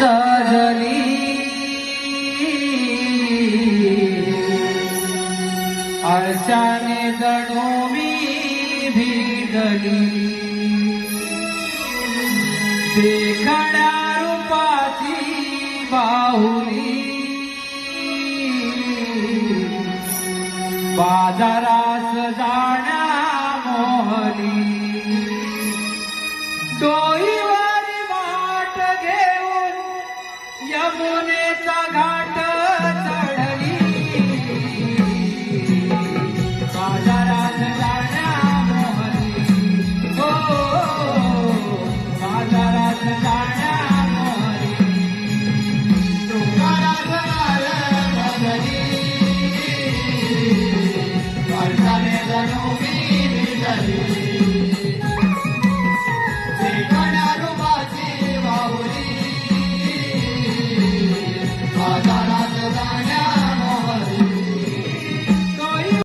सजली आरशाने जणू मी भिगली देखण्या रूपाची बाहुली. बाजारास जाण्या मोहली. यमुनेचा घाट चढली. बाजारात जाण्या मोहनी हो बाजारात जाण्या मोहनी तुकारात आलं बदली अर्थाने जणू